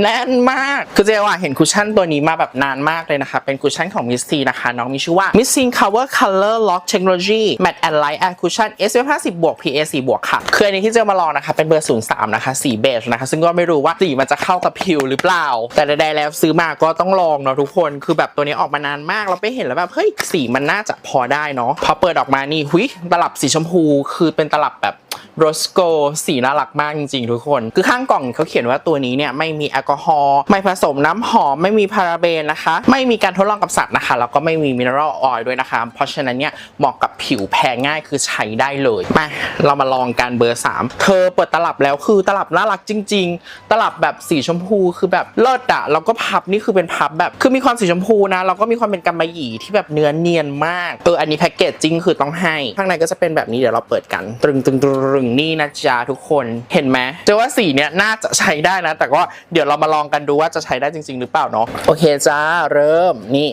แน่นมาก คือเจ๊ว่าเห็นคุชชั่นตัวนี้มาแบบนานมากเลยนะคะ เป็นคุชชั่นของมิสซีนะคะ น้องมีชื่อว่า Missing Cover Color Lock Technology Matte and Light and Cushion SPF 50บวก PA 4บวกค่ะ คืออันนี้ที่เจ๊มาลองนะคะ เป็นเบอร์ 03 นะคะ สีเบจนะคะ ซึ่งก็ไม่รู้ว่าสีมันจะเข้ากับผิวหรือเปล่า แต่ใดๆแล้วซื้อมาก็ต้องลองเนาะทุกคน คือแบบตัวนี้ออกมานานมากเราไปเห็นแล้วแบบเฮ้ยสีมันน่าจะพอได้เนาะ พอเปิดออกมานี่หุยตลับสีชมพู คือเป็นตลับแบบ โรสโกสีน่ารักมากจริงๆทุกคน คือข้างกล่องเขาเขียนว่าตัวนี้เนี่ยไม่มีแอลกอฮอล์ไม่ผสมน้ำหอม ไม่มีพาราเบนนะคะ ไม่มีการทดลองกับสัตว์นะคะ แล้วก็ไม่มีมินเนอรัลออยล์ด้วยนะคะ เพราะฉะนั้นเนี่ยเหมาะกับผิวแพ้ง่ายคือใช้ได้เลยมาเรามาลองกันเบอร์ 3 เธอเปิดตลับแล้วคือตลับน่ารักจริง ๆ ตลับแบบสีชมพูคือแบบเลิศอะแล้วก็พับนี่คือเป็นพับแบบ คือมีความสีชมพูนะแล้วก็มีความเป็นกำมะหยี่ที่แบบเนื้อเนียนมากเอออันนี้แพ็กเกจจริงคือต้องให้ข้างในก็จะเป็นแบบนี้เดี๋ยวเราเปิดกันตรึงตรึงตรึงนี่นะจ๊ะทุกคนเห็นไหมเจอว่าสีเนี้ยน่าจะใช้ได้นะ แต่ก็เดี๋ยวเรามาลองกันดูว่าจะใช้ได้จริง ๆ หรือเปล่าเนาะโอเคจ้าเริ่มนี่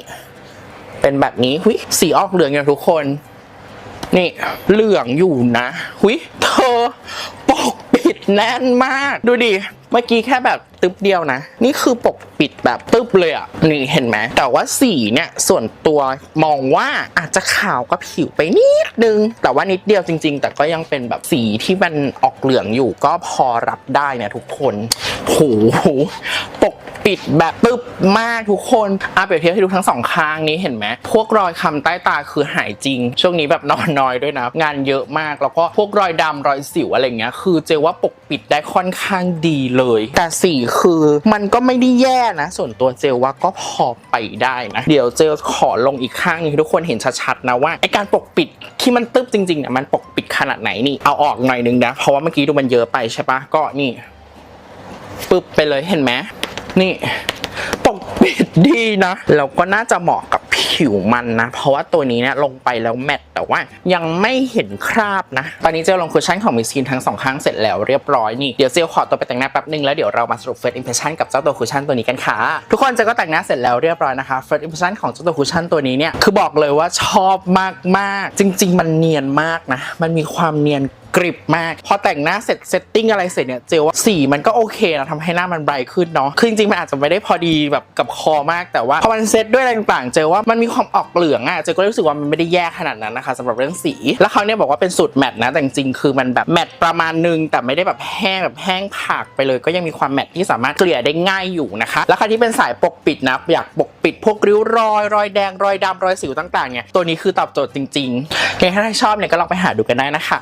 เป็นแบบนี้หุยสีออกเหลืองอย่างทุกคน นี่เหลืองอยู่นะหุยเธอ แน่นมากดูดิเมื่อกี้แค่แบบตึ๊บเดียวนะ นี่คือปกปิดแบบตึ๊บเลยอะนี่เห็นไหมแต่ว่าสีเนี่ยส่วนตัวมองว่าอาจจะขาวกับผิวไปนิดนึง แต่ว่านิดเดียวจริง ๆ แต่ก็ยังเป็นแบบสีที่มันออกเหลืองอยู่ก็พอรับได้นะทุกคนโหปก ปิดแบบตึ๊บมากทุกคนอะเปรียบเทียบให้ดูทั้งสองข้างนี้เห็นไหมพวกรอยคำใต้ตาคือหายจริง ช่วงนี้แบบนอนน้อยด้วยนะ งานเยอะมากแล้วก็พวกรอยดำรอยสิวอะไรเงี้ยคือเจว่าปกปิดได้ค่อนข้างดีเลย แต่สีคือมันก็ไม่ได้แย่นะ ส่วนตัวเจลว่าก็พอไปได้นะ เดี๋ยวเจลขอลงอีกข้างนึงทุกคนเห็นชัดๆนะว่าไอการปกปิดที่มันตึ๊บจริงๆเนี่ยมันปกปิดขนาดไหนนี่เอาออกหน่อยนึงนะเพราะว่าเมื่อกี้ดูมันเยอะไปใช่ปะก็นี่ปึ๊บไปเลยเห็นไหม นี่ปกปิดดีนะแล้วก็น่าจะเหมาะกับผิวมันนะ เพราะว่าตัวนี้เนี่ยลงไปแล้วแมตต์แต่ว่ายังไม่เห็นคราบนะ ตอนนี้เจลลงคุชชั่นของมิสซินทั้งสองข้างเสร็จแล้วเรียบร้อยนี่ เดี๋ยวเจลขอตัวไปแต่งหน้าแป๊บนึงแล้วเดี๋ยวเรามาสรุป first impression กับเจ้าตัวคุชชั่นตัวนี้กันค่ะ ทุกคนเจลก็แต่งหน้าเสร็จแล้วเรียบร้อยนะคะ first impression ของเจ้าตัวคุชชั่นตัวนี้เนี่ยคือบอกเลยว่าชอบมากๆ จริง ๆ มันเนียนมากนะ มันมีความเนียนกริบมาก พอแต่งหน้าเสร็จเซตติ้งอะไรเสร็จเนี่ยเจลว่าสีมันก็โอเคนะทำให้หน้ามันไบรท์ขึ้นเนาะคือจริงๆมันอาจจะไม่ได้พอดีแบบกับคอมากแต่ว่าพอมันเซตด้วยอะไรต่างๆ เจลว่ามันมีความออกเหลืองอะเจลก็รู้สึกว่ามันไม่ได้แย่ขนาดนั้นนะคะสำหรับเรื่องสี แล้วเขาเนี่ยบอกว่าเป็นสูตรแมตต์นะแต่จริงๆคือมันแบบแมตต์ประมาณนึงแต่ไม่ได้แบบแห้งแบบแห้งผากไปเลย ก็ยังมีความแมตต์ที่สามารถเกลี่ยได้ง่ายอยู่นะคะแล้วใครที่เป็นสายปกปิดนะอยากปกปิดพวกริ้วรอยรอยแดงรอยดำรอยสิวต่างๆเนี่ยตัวนี้คือตอบโจทย์จริงๆยังไงถ้าใครชอบเนี่ยก็ลองไปหาดูกันได้นะคะ